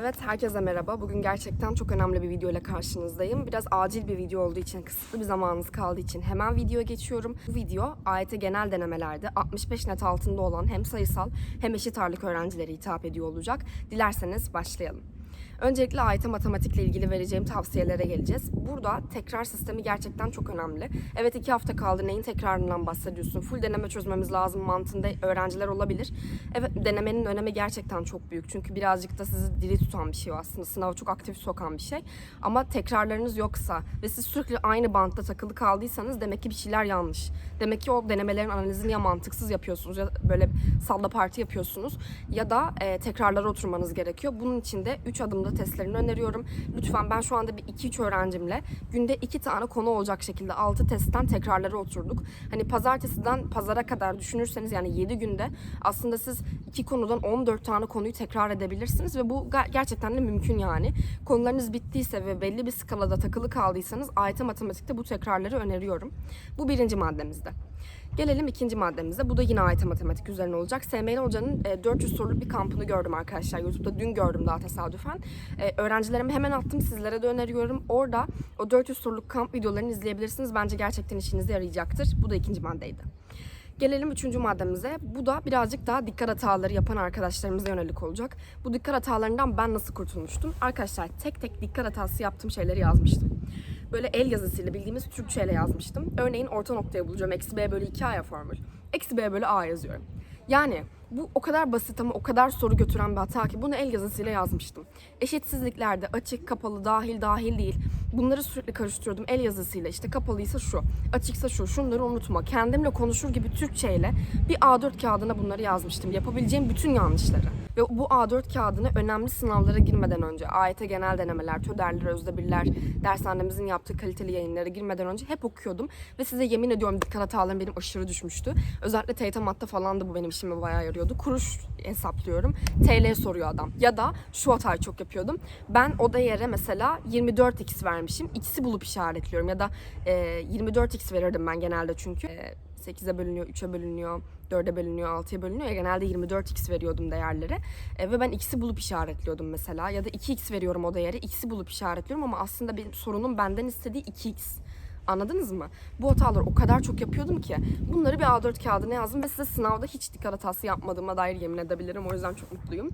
Evet, herkese merhaba. Bugün gerçekten çok önemli bir video ile karşınızdayım. Biraz acil bir video olduğu için, kısıtlı bir zamanınız kaldığı için hemen videoya geçiyorum. Bu video AYT genel denemelerde 65 net altında olan hem sayısal hem eşit ağırlık öğrencileri hitap ediyor olacak. Dilerseniz başlayalım. Öncelikle AYT matematikle ilgili vereceğim tavsiyelere geleceğiz. Burada tekrar sistemi gerçekten çok önemli. Evet iki hafta kaldı neyin tekrarından bahsediyorsun? Full deneme çözmemiz lazım mantığında öğrenciler olabilir. Evet denemenin önemi gerçekten çok büyük. Çünkü birazcık da sizi diri tutan bir şey aslında. Sınava çok aktif sokan bir şey. Ama tekrarlarınız yoksa ve siz sürekli aynı bantta takılı kaldıysanız demek ki bir şeyler yanlış. Demek ki o denemelerin analizini ya mantıksız yapıyorsunuz ya böyle salla parti yapıyorsunuz ya da e, tekrarlara oturmanız gerekiyor. Bunun için de 3 adımda testlerini öneriyorum. Lütfen ben şu anda bir 2-3 öğrencimle günde 2 tane konu olacak şekilde 6 testten tekrarlara oturduk. Hani pazartesiden pazara kadar düşünürseniz yani 7 günde aslında siz iki konudan 14 tane konuyu tekrar edebilirsiniz ve bu ger- gerçekten de mümkün yani. Konularınız bittiyse ve belli bir skalada takılı kaldıysanız AYT matematikte bu tekrarları öneriyorum. Bu birinci maddemizde. Gelelim ikinci maddemize. Bu da yine AYT matematik üzerine olacak. SML Hoca'nın e, 400 soruluk bir kampını gördüm arkadaşlar. YouTube'da dün gördüm daha tesadüfen. E, öğrencilerime hemen attım. Sizlere de öneriyorum. Orada o 400 soruluk kamp videolarını izleyebilirsiniz. Bence gerçekten işinize yarayacaktır. Bu da ikinci maddeydi. Gelelim üçüncü maddemize. Bu da birazcık daha dikkat hataları yapan arkadaşlarımıza yönelik olacak. Bu dikkat hatalarından ben nasıl kurtulmuştum? Arkadaşlar tek tek dikkat hatası yaptığım şeyleri yazmıştım. Böyle el yazısıyla bildiğimiz Türkçe ile yazmıştım. Örneğin orta noktaya bulacağım. Eksi b bölü 2 a'ya formül. Eksi b bölü a yazıyorum. Yani bu o kadar basit ama o kadar soru götüren bir hata ki bunu el yazısıyla yazmıştım. Eşitsizliklerde açık, kapalı, dahil, dahil değil. Bunları sürekli karıştırıyordum el yazısıyla. İşte kapalıysa şu, açıksa şu, şunları unutma. Kendimle konuşur gibi Türkçeyle bir A4 kağıdına bunları yazmıştım. Yapabileceğim bütün yanlışları. Ve bu A4 kağıdını önemli sınavlara girmeden önce, AYT genel denemeler, TÖDER'ler, ÖZDEBİR'ler, dershanemizin yaptığı kaliteli yayınlara girmeden önce hep okuyordum. Ve size yemin ediyorum dikkat hatalarım benim aşırı düşmüştü. Özellikle TYT Mat'ta falan da bu benim işime bayağı yarıyordu. Kuruş hesaplıyorum. TL soruyor adam. Ya da şu hatayı çok yapıyordum. Ben o da yere mesela 24x vermişim. X'i bulup işaretliyorum. Ya da e, 24x verirdim ben genelde çünkü. E, 8'e bölünüyor, 3'e bölünüyor, 4'e bölünüyor, 6'ya bölünüyor. Ya genelde 24x veriyordum değerlere. E, ve ben x'i bulup işaretliyordum mesela. Ya da 2x veriyorum o değeri. x'i bulup işaretliyorum ama aslında benim sorunun benden istediği 2x. Anladınız mı? Bu hataları o kadar çok yapıyordum ki bunları bir A4 kağıdına yazdım ve size sınavda hiç dikkat hatası yapmadığıma dair yemin edebilirim. O yüzden çok mutluyum.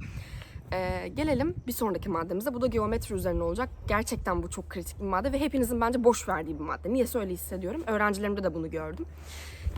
Ee, gelelim bir sonraki maddemize. Bu da geometri üzerine olacak. Gerçekten bu çok kritik bir madde ve hepinizin bence boş verdiği bir madde. Niyeyse öyle hissediyorum. Öğrencilerimde de bunu gördüm.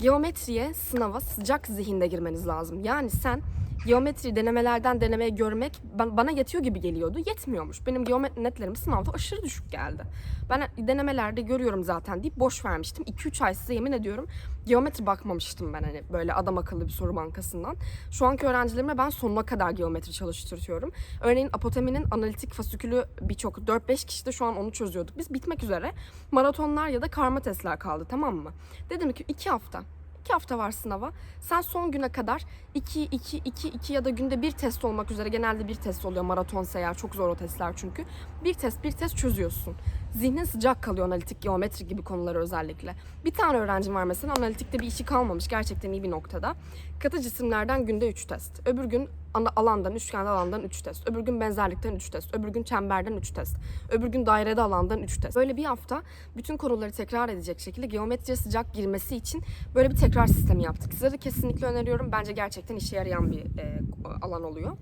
Geometriye sınava sıcak zihinde girmeniz lazım. Yani sen geometri denemelerden denemeye görmek bana yetiyor gibi geliyordu. Yetmiyormuş. Benim geometri netlerim sınavda aşırı düşük geldi. Ben denemelerde görüyorum zaten deyip boş vermiştim. 2-3 ay size yemin ediyorum geometri bakmamıştım ben hani böyle adam akıllı bir soru bankasından. Şu anki öğrencilerime ben sonuna kadar geometri çalıştırtıyorum. Örneğin apoteminin analitik fasikülü birçok 4-5 kişi de şu an onu çözüyorduk. Biz bitmek üzere maratonlar ya da karma testler kaldı tamam mı? Dedim ki 2 hafta 2 hafta var sınava. Sen son güne kadar 2, 2, 2, 2 ya da günde bir test olmak üzere genelde bir test oluyor maratonsa eğer çok zor o testler çünkü. Bir test bir test çözüyorsun. Zihnin sıcak kalıyor analitik, geometri gibi konuları özellikle. Bir tane öğrencim var mesela analitikte bir işi kalmamış gerçekten iyi bir noktada. Katı cisimlerden günde 3 test. Öbür gün alandan, üçgende alandan 3 test. Öbür gün benzerlikten 3 test. Öbür gün çemberden 3 test. Öbür gün dairede alandan 3 test. Böyle bir hafta bütün konuları tekrar edecek şekilde geometriye sıcak girmesi için böyle bir tekrar sistemi yaptık. Size de kesinlikle öneriyorum. Bence gerçekten işe yarayan bir e, alan oluyor.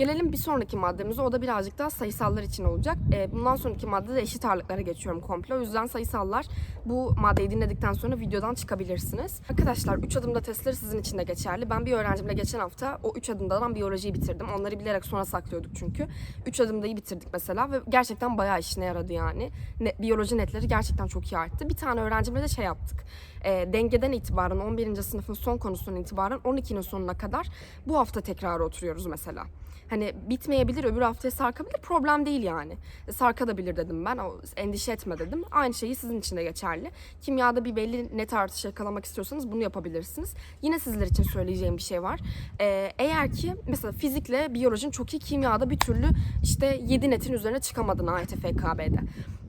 Gelelim bir sonraki maddemize. O da birazcık daha sayısallar için olacak. E, bundan sonraki maddede de eşit ağırlıklara geçiyorum komple. O yüzden sayısallar bu maddeyi dinledikten sonra videodan çıkabilirsiniz. Arkadaşlar 3 adımda testleri sizin için de geçerli. Ben bir öğrencimle geçen hafta o 3 adımdan biyolojiyi bitirdim. Onları bilerek sonra saklıyorduk çünkü. 3 adımdayı bitirdik mesela ve gerçekten bayağı işine yaradı yani. Ne, biyoloji netleri gerçekten çok iyi arttı. Bir tane öğrencimle de şey yaptık. E, dengeden itibaren 11. sınıfın son konusundan itibaren 12'nin sonuna kadar bu hafta tekrar oturuyoruz mesela. Hani bitmeyebilir, öbür haftaya sarkabilir. Problem değil yani. E, Sarkabilir dedim ben. Endişe etme dedim. Aynı şeyi sizin için de geçerli. Kimyada bir belli net artış yakalamak istiyorsanız bunu yapabilirsiniz. Yine sizler için söyleyeceğim bir şey var. Ee, eğer ki mesela fizikle biyolojinin çok iyi kimyada bir türlü işte 7 netin üzerine çıkamadın AYT-FKB'de.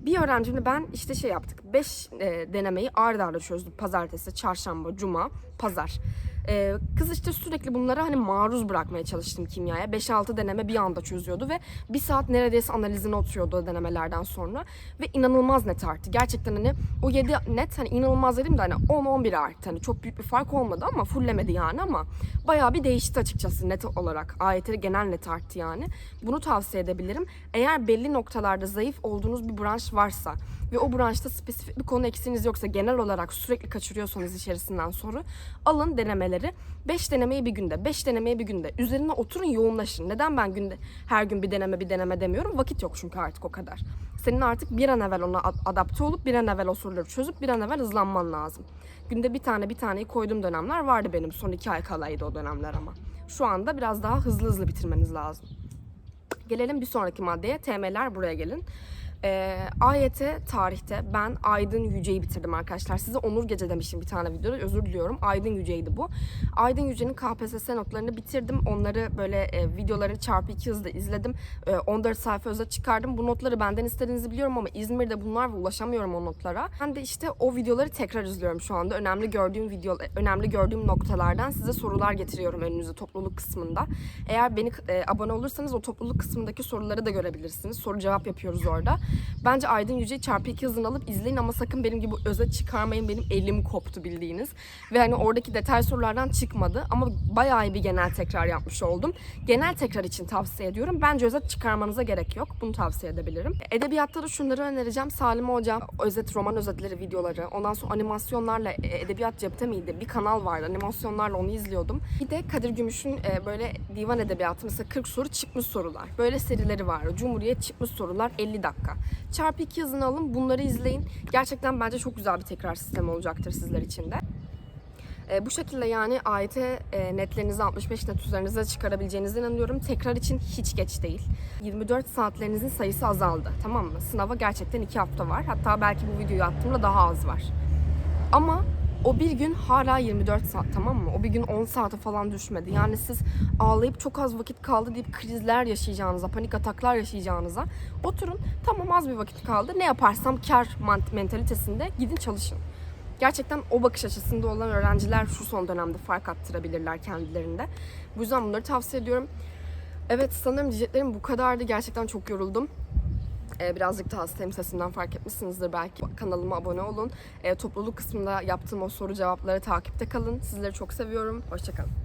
Bir öğrencimle ben işte şey yaptık. 5 denemeyi arda arda çözdük. Pazartesi, çarşamba, cuma, pazar. Ee, kız işte sürekli bunlara hani maruz bırakmaya çalıştım kimyaya. 5-6 deneme bir anda çözüyordu ve bir saat neredeyse analizine oturuyordu denemelerden sonra. Ve inanılmaz net arttı. Gerçekten hani o 7 net hani inanılmaz dedim de hani 10-11 arttı. Hani çok büyük bir fark olmadı ama fullemedi yani ama bayağı bir değişti açıkçası net olarak. AYT genel net arttı yani. Bunu tavsiye edebilirim. Eğer belli noktalarda zayıf olduğunuz bir branş varsa ve o branşta spesifik bir konu eksiğiniz yoksa genel olarak sürekli kaçırıyorsanız içerisinden soru alın denemeleri. 5 denemeyi bir günde, 5 denemeyi bir günde. Üzerine oturun yoğunlaşın. Neden ben günde her gün bir deneme bir deneme demiyorum? Vakit yok çünkü artık o kadar. Senin artık bir an evvel ona ad- adapte olup bir an evvel o soruları çözüp bir an evvel hızlanman lazım. Günde bir tane bir taneyi koyduğum dönemler vardı benim. Son iki ay kalaydı o dönemler ama. Şu anda biraz daha hızlı hızlı bitirmeniz lazım. Gelelim bir sonraki maddeye. TM'ler buraya gelin. Ee, AYT tarihte ben Aydın Yüce'yi bitirdim arkadaşlar. Size Onur Gece demişim bir tane videoda. Özür diliyorum. Aydın Yüce'ydi bu. Aydın Yüce'nin KPSS notlarını bitirdim. Onları böyle e, videolarını çarpı iki hızda izledim. E, 14 sayfa özet çıkardım. Bu notları benden istediğinizi biliyorum ama İzmir'de bunlar ve ulaşamıyorum o notlara. Ben de işte o videoları tekrar izliyorum şu anda. Önemli gördüğüm video, önemli gördüğüm noktalardan size sorular getiriyorum önünüze topluluk kısmında. Eğer beni e, abone olursanız o topluluk kısmındaki soruları da görebilirsiniz. Soru cevap yapıyoruz orada. Bence Aydın Yüce'yi çarpı iki hızını alıp izleyin ama sakın benim gibi özet çıkarmayın. Benim elim koptu bildiğiniz. Ve hani oradaki detay sorulardan çıkmadı ama bayağı bir genel tekrar yapmış oldum. Genel tekrar için tavsiye ediyorum. Bence özet çıkarmanıza gerek yok. Bunu tavsiye edebilirim. Edebiyatta da şunları önereceğim. Salim Hoca özet, roman özetleri videoları. Ondan sonra animasyonlarla e, Edebiyat Cepte miydi? Bir kanal vardı. Animasyonlarla onu izliyordum. Bir de Kadir Gümüş'ün e, böyle divan edebiyatı mesela 40 soru çıkmış sorular. Böyle serileri var. Cumhuriyet çıkmış sorular 50 dakika. Çarpı 2 hızını alın. Bunları izleyin. Gerçekten bence çok güzel bir tekrar sistemi olacaktır sizler için de. E, bu şekilde yani AYT e, netlerinizi 65 net üzerinize çıkarabileceğinize inanıyorum. Tekrar için hiç geç değil. 24 saatlerinizin sayısı azaldı. Tamam mı? Sınava gerçekten 2 hafta var. Hatta belki bu videoyu attığımda daha az var. Ama o bir gün hala 24 saat tamam mı? O bir gün 10 saate falan düşmedi. Yani siz ağlayıp çok az vakit kaldı deyip krizler yaşayacağınıza, panik ataklar yaşayacağınıza oturun. Tamam az bir vakit kaldı. Ne yaparsam kar mentalitesinde gidin çalışın. Gerçekten o bakış açısında olan öğrenciler şu son dönemde fark attırabilirler kendilerinde. Bu yüzden bunları tavsiye ediyorum. Evet sanırım diyeceklerim bu kadardı. Gerçekten çok yoruldum. Ee, birazcık da hastayım sesimden fark etmişsinizdir belki. Kanalıma abone olun. Ee, topluluk kısmında yaptığım o soru cevapları takipte kalın. Sizleri çok seviyorum. Hoşçakalın.